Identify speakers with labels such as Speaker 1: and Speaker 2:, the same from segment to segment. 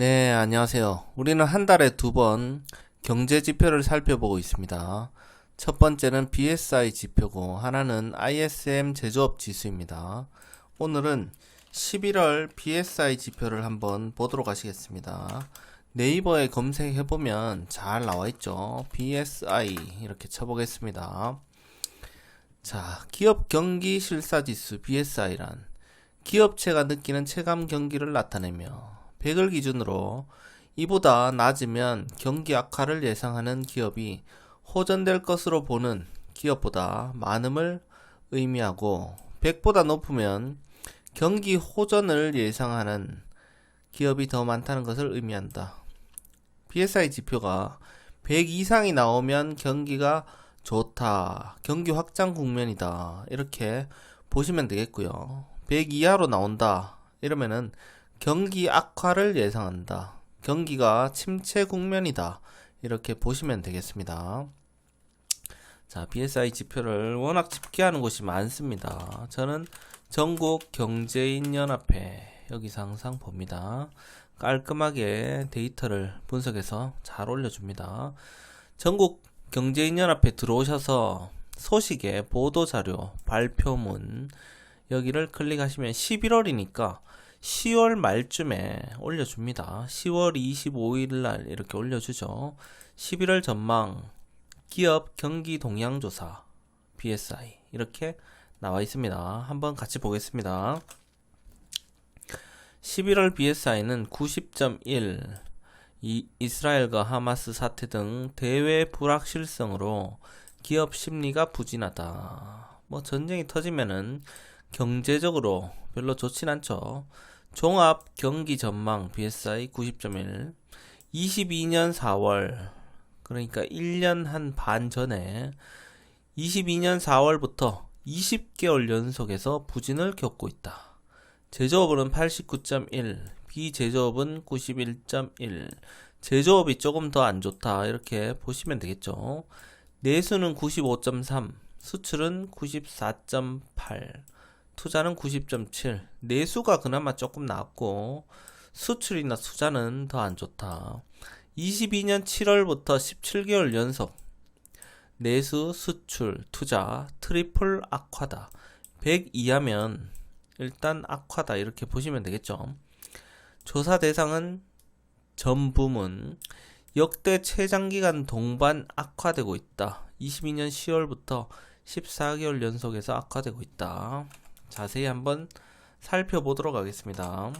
Speaker 1: 네, 안녕하세요. 우리는 한 달에 두 번 경제 지표를 살펴보고 있습니다. 첫 번째는 BSI 지표고 하나는 ISM 제조업 지수입니다. 오늘은 11월 BSI 지표를 한번 보도록 하시겠습니다. 네이버에 검색해보면 잘 나와 있죠. BSI 이렇게 쳐보겠습니다. 자, 기업 경기 실사 지수 BSI란 기업체가 느끼는 체감 경기를 나타내며 100을 기준으로 이보다 낮으면 경기 악화를 예상하는 기업이 호전될 것으로 보는 기업보다 많음을 의미하고 100보다 높으면 경기 호전을 예상하는 기업이 더 많다는 것을 의미한다. BSI 지표가 100 이상이 나오면 경기가 좋다. 경기 확장 국면이다. 이렇게 보시면 되겠고요. 100 이하로 나온다. 이러면은 경기 악화를 예상한다. 경기가 침체 국면이다. 이렇게 보시면 되겠습니다. 자, BSI 지표를 워낙 집계하는 곳이 많습니다. 저는 전국 경제인 연합회 여기서 항상 봅니다. 깔끔하게 데이터를 분석해서 잘 올려줍니다. 전국 경제인 연합회 들어오셔서 소식에 보도 자료, 발표문 여기를 클릭하시면 11월이니까 10월 말쯤에 올려줍니다. 10월 25일 날 이렇게 올려주죠. 11월 전망, 기업 경기 동향 조사, BSI 이렇게 나와 있습니다. 한번 같이 보겠습니다. 11월 BSI는 90.1, 이 이스라엘과 하마스 사태 등 대외 불확실성으로 기업 심리가 부진하다. 뭐 전쟁이 터지면은 경제적으로 별로 좋진 않죠. 종합 경기 전망 BSI 90.1 22년 4월 그러니까 1년 한 반 전에 22년 4월부터 20개월 연속에서 부진을 겪고 있다. 제조업은 89.1, 비제조업은 91.1. 제조업이 조금 더 안 좋다. 이렇게 보시면 되겠죠. 내수는 95.3, 수출은 94.8. 투자는 90.7. 내수가 그나마 조금 낫고 수출이나 투자는 더 안 좋다. 22년 7월부터 17개월 연속 내수, 수출, 투자 트리플 악화다. 100 이하면 일단 악화다 이렇게 보시면 되겠죠. 조사 대상은 전 부문 역대 최장기간 동반 악화되고 있다. 22년 10월부터 14개월 연속에서 악화되고 있다. 자세히 한번 살펴보도록 하겠습니다.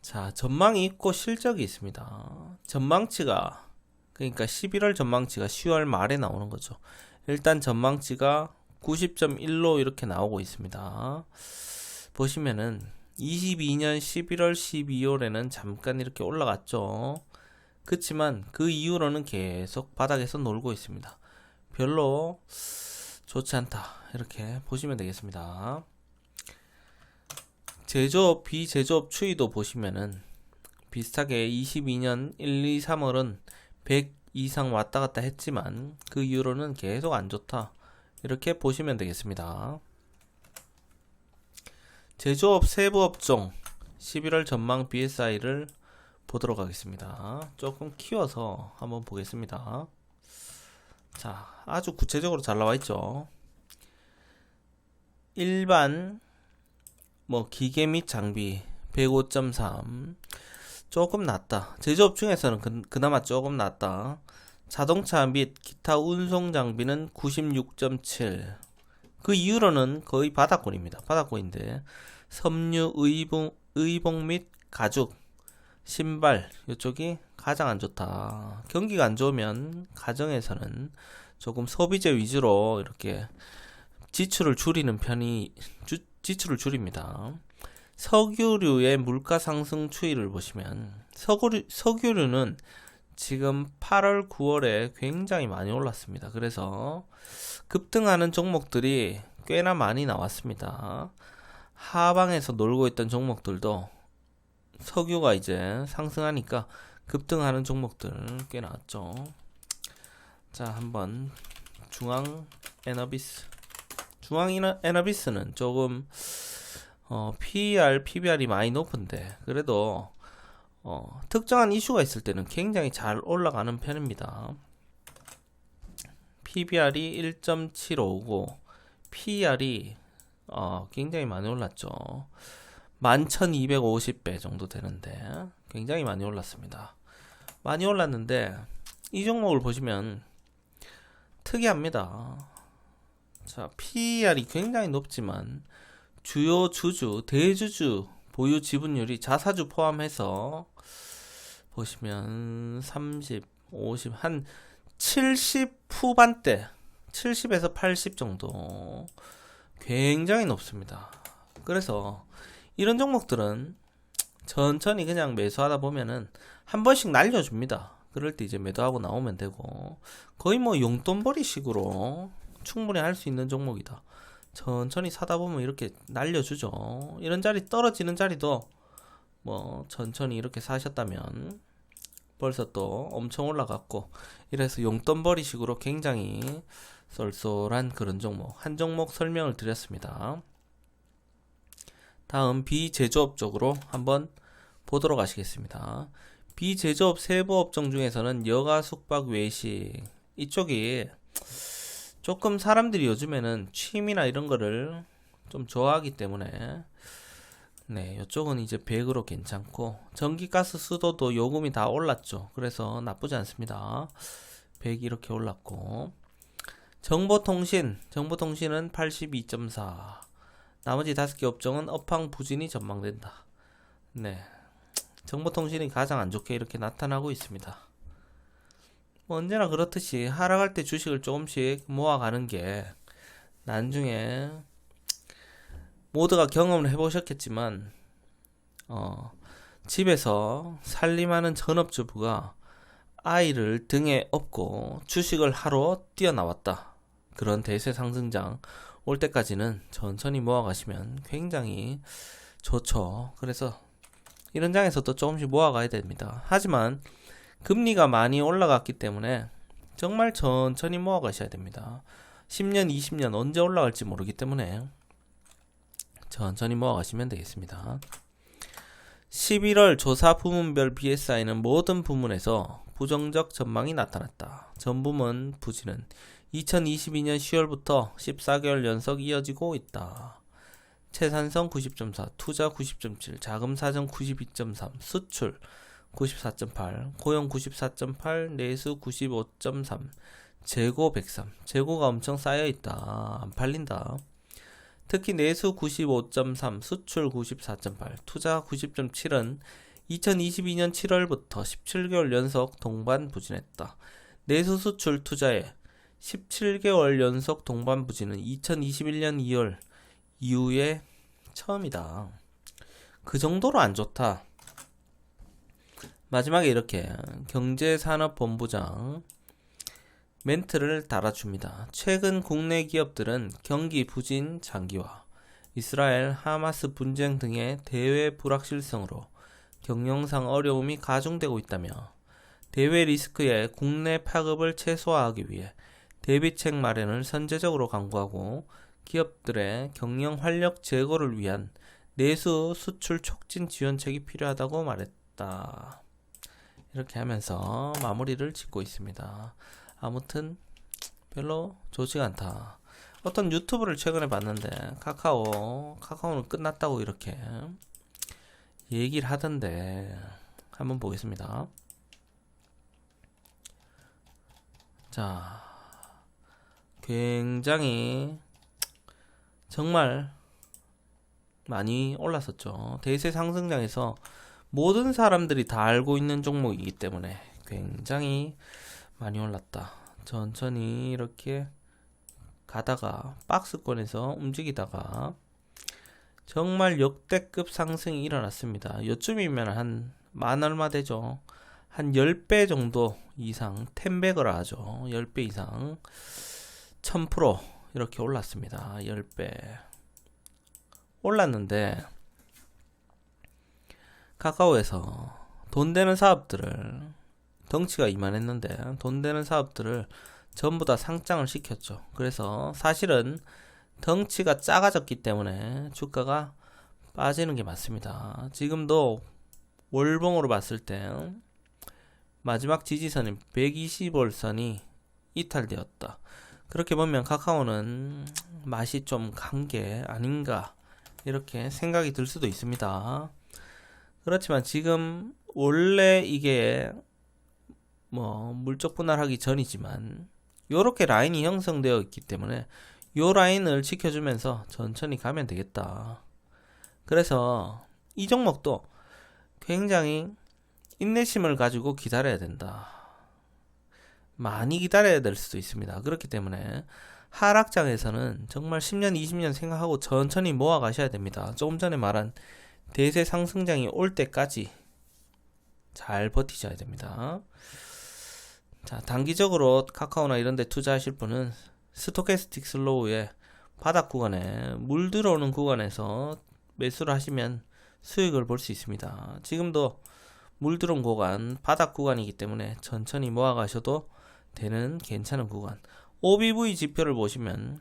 Speaker 1: 자, 전망이 있고 실적이 있습니다. 전망치가 그러니까 11월 전망치가 10월 말에 나오는 거죠. 일단 전망치가 90.1로 이렇게 나오고 있습니다. 보시면은 22년 11월 12월에는 잠깐 이렇게 올라갔죠. 그렇지만 그 이후로는 계속 바닥에서 놀고 있습니다. 별로 좋지 않다. 이렇게 보시면 되겠습니다. 제조업, 비제조업 추이도 보시면은 비슷하게 22년 1, 2, 3월은 100 이상 왔다 갔다 했지만 그 이후로는 계속 안 좋다. 이렇게 보시면 되겠습니다. 제조업 세부 업종 11월 전망 BSI를 보도록 하겠습니다. 조금 키워서 한번 보겠습니다. 자, 아주 구체적으로 잘 나와 있죠. 일반 뭐 기계 및 장비 105.3 조금 낮다. 제조업 중에서는 그, 그나마 조금 낮다. 자동차 및 기타 운송 장비는 96.7. 그 이후로는 거의 바닥권입니다. 바닥권인데 섬유, 의복, 의복 및 가죽, 신발 이쪽이 가장 안 좋다. 경기가 안 좋으면 가정에서는 조금 소비재 위주로 이렇게 지출을 줄이는 편이 주, 지출을 줄입니다. 석유류의 물가 상승 추이를 보시면 석유류, 석유류는 지금 8월, 9월에 굉장히 많이 올랐습니다. 그래서 급등하는 종목들이 꽤나 많이 나왔습니다. 하방에서 놀고 있던 종목들도 석유가 이제 상승하니까 급등하는 종목들 꽤 나왔죠. 자, 한번 중앙 에너비스. 중앙 에너비스는 조금 어, PER, PBR이 많이 높은데 그래도 어, 특정한 이슈가 있을 때는 굉장히 잘 올라가는 편입니다. PBR이 1.75고 PER이 어, 굉장히 많이 올랐죠. 11,250배 정도 되는데 굉장히 많이 올랐습니다. 많이 올랐는데 이 종목을 보시면 특이합니다. 자, PER이 굉장히 높지만 주요 주주, 대주주 보유 지분율이 자사주 포함해서 보시면 30, 50, 한 70 후반대, 70에서 80 정도 굉장히 높습니다. 그래서 이런 종목들은 천천히 그냥 매수하다 보면은 한 번씩 날려줍니다. 그럴 때 이제 매도하고 나오면 되고 거의 뭐 용돈벌이 식으로 충분히 할 수 있는 종목이다. 천천히 사다 보면 이렇게 날려주죠. 이런 자리 떨어지는 자리도 뭐 천천히 이렇게 사셨다면 벌써 또 엄청 올라갔고 이래서 용돈벌이 식으로 굉장히 쏠쏠한 그런 종목 한 종목 설명을 드렸습니다. 다음 비제조업 쪽으로 한번 보도록 하시겠습니다. 비제조업 세부 업종 중에서는 여가 숙박 외식 이쪽이 조금 사람들이 요즘에는 취미나 이런 거를 좀 좋아하기 때문에 네, 이쪽은 이제 100으로 괜찮고 전기 가스 수도도 요금이 다 올랐죠. 그래서 나쁘지 않습니다. 100 이렇게 올랐고 정보통신, 정보통신은 82.4 나머지 다섯 개 업종은 업황 부진이 전망된다. 네. 정보통신이 가장 안 좋게 이렇게 나타나고 있습니다. 뭐 언제나 그렇듯이 하락할 때 주식을 조금씩 모아가는 게 나중에 모두가 경험을 해보셨겠지만 어, 집에서 살림하는 전업주부가 아이를 등에 업고 주식을 하러 뛰어나왔다. 그런 대세 상승장 올 때까지는 천천히 모아가시면 굉장히 좋죠. 그래서 이런 장에서도 조금씩 모아가야 됩니다. 하지만 금리가 많이 올라갔기 때문에 정말 천천히 모아가셔야 됩니다. 10년, 20년 언제 올라갈지 모르기 때문에 천천히 모아가시면 되겠습니다. 11월 조사 부문별 BSI는 모든 부문에서 부정적 전망이 나타났다. 전 부문 부진은 2022년 10월부터 14개월 연속 이어지고 있다. 채산성 90.4, 투자 90.7, 자금 사정 92.3, 수출 94.8, 고용 94.8, 내수 95.3, 재고 103. 재고가 엄청 쌓여 있다. 안 팔린다. 특히 내수 95.3, 수출 94.8, 투자 90.7은 2022년 7월부터 17개월 연속 동반 부진했다. 내수 수출 투자에 17개월 연속 동반 부진은 2021년 2월 이후에 처음이다. 그 정도로 안 좋다. 마지막에 이렇게 경제산업본부장 멘트를 달아줍니다. 최근 국내 기업들은 경기 부진 장기화, 이스라엘 하마스 분쟁 등의 대외 불확실성으로 경영상 어려움이 가중되고 있다며 대외 리스크의 국내 파급을 최소화하기 위해 대비책 마련을 선제적으로 강구하고 기업들의 경영 활력 제고를 위한 내수 수출 촉진 지원책이 필요하다고 말했다. 이렇게 하면서 마무리를 짓고 있습니다. 아무튼 별로 좋지가 않다. 어떤 유튜브를 최근에 봤는데 카카오 카카오는 끝났다고 이렇게 얘기를 하던데 한번 보겠습니다. 자, 굉장히 정말 많이 올랐었죠. 대세 상승장에서 모든 사람들이 다 알고 있는 종목이기 때문에 굉장히 많이 올랐다. 천천히 이렇게 가다가 박스권에서 움직이다가 정말 역대급 상승이 일어났습니다. 요쯤이면 한 만 얼마 되죠. 한 10배 정도 이상, 10배거라 하죠. 10배 이상. 1000% 이렇게 올랐습니다. 10배. 올랐는데, 카카오에서 돈 되는 사업들을 덩치가 이만했는데 돈 되는 사업들을 전부 다 상장을 시켰죠. 그래서 사실은 덩치가 작아졌기 때문에 주가가 빠지는 게 맞습니다. 지금도 월봉으로 봤을 때 마지막 지지선인 120월선이 이탈되었다. 그렇게 보면 카카오는 맛이 좀 간 게 아닌가 이렇게 생각이 들 수도 있습니다. 그렇지만 지금 원래 이게 뭐 물적 분할하기 전이지만 요렇게 라인이 형성되어 있기 때문에 요 라인을 지켜주면서 천천히 가면 되겠다. 그래서 이 종목도 굉장히 인내심을 가지고 기다려야 된다. 많이 기다려야 될 수도 있습니다. 그렇기 때문에 하락장에서는 정말 10년, 20년 생각하고 천천히 모아 가셔야 됩니다. 조금 전에 말한 대세 상승장이 올 때까지 잘 버티셔야 됩니다. 자, 단기적으로 카카오나 이런 데 투자하실 분은 스토캐스틱 슬로우의 바닥 구간에 물 들어오는 구간에서 매수를 하시면 수익을 볼 수 있습니다. 지금도 물 들어온 구간, 바닥 구간이기 때문에 천천히 모아 가셔도 되는 괜찮은 구간. OBV 지표를 보시면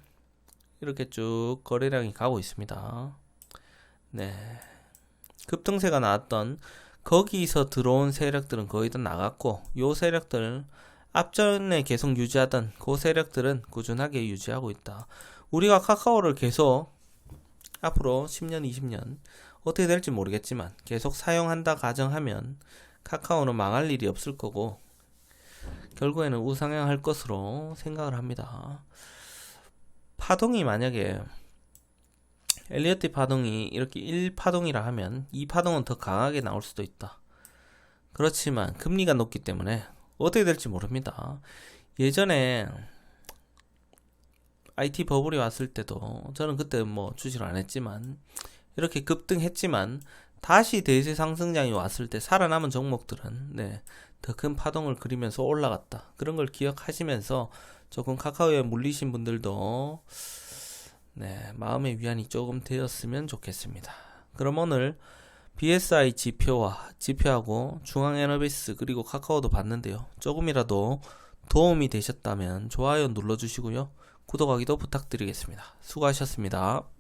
Speaker 1: 이렇게 쭉 거래량이 가고 있습니다. 네. 급등세가 나왔던 거기서 들어온 세력들은 거의 다 나갔고 요 세력들 앞전에 계속 유지하던 그 세력들은 꾸준하게 유지하고 있다. 우리가 카카오를 계속 앞으로 10년, 20년 어떻게 될지 모르겠지만 계속 사용한다 가정하면 카카오는 망할 일이 없을 거고 결국에는 우상향할 것으로 생각을 합니다. 파동이 만약에 엘리어트 파동이 이렇게 1파동이라 하면 2파동은 더 강하게 나올 수도 있다. 그렇지만 금리가 높기 때문에 어떻게 될지 모릅니다. 예전에 IT 버블이 왔을 때도 저는 그때 뭐 주식을 안 했지만 이렇게 급등했지만 다시 대세 상승장이 왔을 때 살아남은 종목들은 네, 더 큰 파동을 그리면서 올라갔다. 그런 걸 기억하시면서 조금 카카오에 물리신 분들도 네, 마음의 위안이 조금 되었으면 좋겠습니다. 그럼 오늘 BSI 지표와 지표하고 중앙에너비스 그리고 카카오도 봤는데요. 조금이라도 도움이 되셨다면 좋아요 눌러주시고요. 구독하기도 부탁드리겠습니다. 수고하셨습니다.